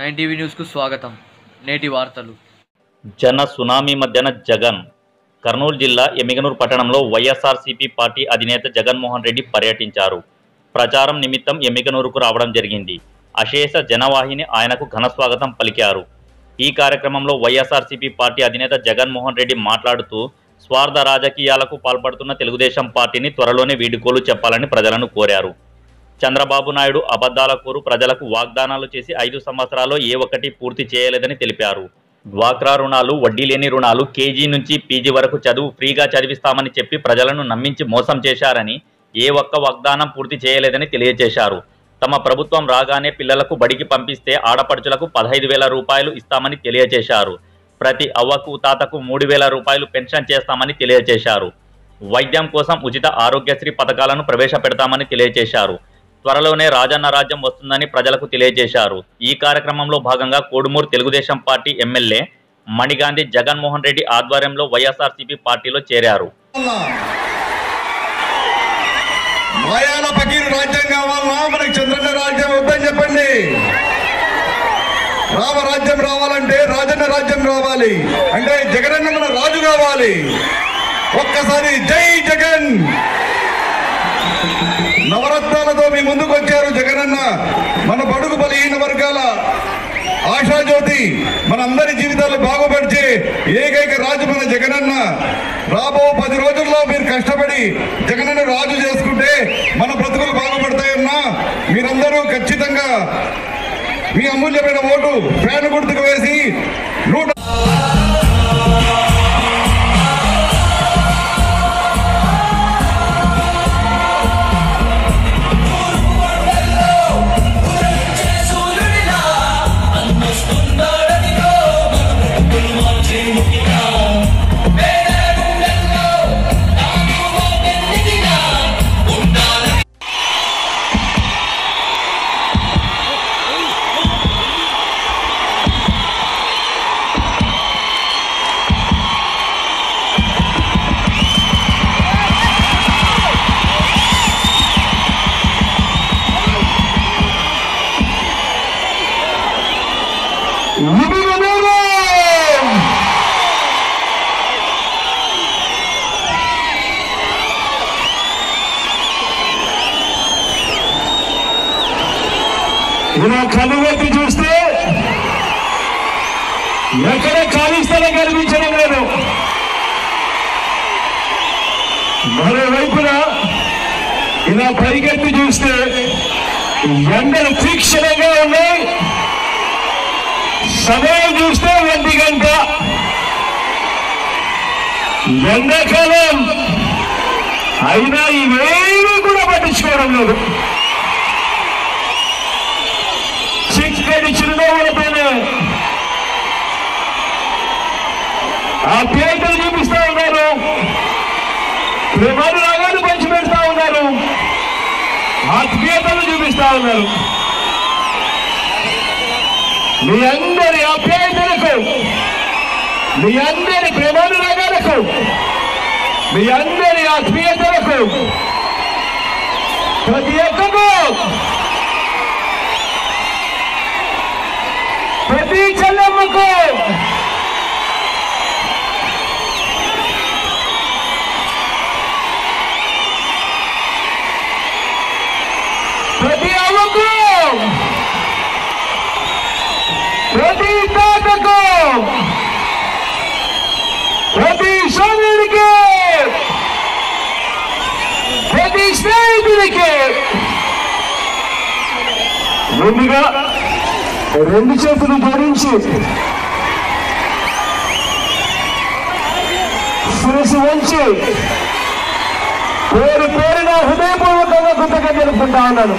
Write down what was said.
Nine TV న్యూస్కు స్వాగతం. నేటి వార్తలు. జన సునామీ మధ్యన జగన్. కర్నూలు జిల్లా ఎమిగనూరు పట్టణంలో వైఎస్ఆర్సీపీ పార్టీ అధినేత జగన్మోహన్ రెడ్డి పర్యటించారు. ప్రచారం నిమిత్తం ఎమిగనూరుకు రావడం జరిగింది. అశేష జనవాహిని ఆయనకు ఘన స్వాగతం పలికారు. ఈ కార్యక్రమంలో వైఎస్ఆర్సీపీ పార్టీ అధినేత జగన్మోహన్ రెడ్డి మాట్లాడుతూ స్వార్థ రాజకీయాలకు పాల్పడుతున్న తెలుగుదేశం పార్టీని త్వరలోనే వీడుకోలు చెప్పాలని ప్రజలను కోరారు. చంద్రబాబు నాయుడు అబద్ధాల కోరు ప్రజలకు వాగ్దానాలు చేసి ఐదు సంవత్సరాల్లో ఏ ఒక్కటి పూర్తి చేయలేదని తెలిపారు. డ్వాక్రా రుణాలు వడ్డీ లేని రుణాలు కేజీ నుంచి పీజీ వరకు చదువు ఫ్రీగా చదివిస్తామని చెప్పి ప్రజలను నమ్మించి మోసం చేశారని ఏ ఒక్క వాగ్దానం పూర్తి చేయలేదని తెలియజేశారు. తమ ప్రభుత్వం రాగానే పిల్లలకు బడికి పంపిస్తే ఆడపడుచులకు పదహైదు వేల రూపాయలు ఇస్తామని తెలియజేశారు. ప్రతి అవ్వకు తాతకు మూడు వేల రూపాయలు పెన్షన్ చేస్తామని తెలియజేశారు. వైద్యం కోసం ఉచిత ఆరోగ్యశ్రీ పథకాలను ప్రవేశపెడతామని తెలియజేశారు. త్వరలోనే రాజన్న రాజ్యం వస్తుందని ప్రజలకు తెలియజేశారు. ఈ కార్యక్రమంలో భాగంగా కోడుమూరు తెలుగుదేశం పార్టీ ఎమ్మెల్యే మణిగాంధీ జగన్మోహన్ రెడ్డి ఆధ్వర్యంలో వైఎస్ఆర్సీపీ పార్టీలో చేరారు. చంద్రన్న రాజ్యం చెప్పండి. రామ రాజ్యం రావాలంటే రాజన్న రాజ్యం రావాలి. అంటే జగనన్న రాజు కావాలి. ఒక్కసారి జై జగన్! నవరత్నాలతో మీ ముందుకు వచ్చారు జగనన్న. మన బడుగు బలహీన వర్గాల ఆశాజ్యోతి మనందరి జీవితాలు బాగుపరిచే ఏకైక రాజు మన జగనన్న. రాబో పది రోజుల్లో మీరు కష్టపడి జగనన్న రాజు చేసుకుంటే మన బ్రతుకులు బాగుపడతాయన్నా మీరందరూ ఖచ్చితంగా మీ అమూల్యమైన ఓటు ఫ్యాన్ గుర్తుకు వేసి నూట ఇలా కనుగొట్టి చూస్తే ఎక్కడ ఖాళీ స్థలం కనిపించడం లేదు. మరోవైపున ఇలా పరిగెత్తి చూస్తే ఎండలు తీక్షణంగా ఉన్నాయి. సమయం చూస్తే ఒంటి గంట. ఎండాకాలం అయినా ఇవేమీ కూడా పట్టించుకోవడం లేదు. ఆ పేటలు చూపిస్తా ఉన్నారు. ప్రేమానురాగాలు పంచిపెడతా ఉన్నారు. అభ్యర్థులు చూపిస్తా ఉన్నారు. మీ అందరి అభ్యర్థులకు మీ అందరి ప్రేమానురాగాలకు మీ అందరి ఆత్మీయతలకు ప్రతి ఒక్కరు ప్రతి చెల్లెమ్మకు ప్రతి అవ్వకు ప్రతి తాతకు ప్రతి సోదరుడికి ప్రతి స్నేహితుడికి ముందుగా రెండు చేతులు ధరించి శిరసు వంచి. పేరు పేరున హృదయపూర్వకంగా కృతజ్ఞత తెలుపుకుంటా ఉన్నాను.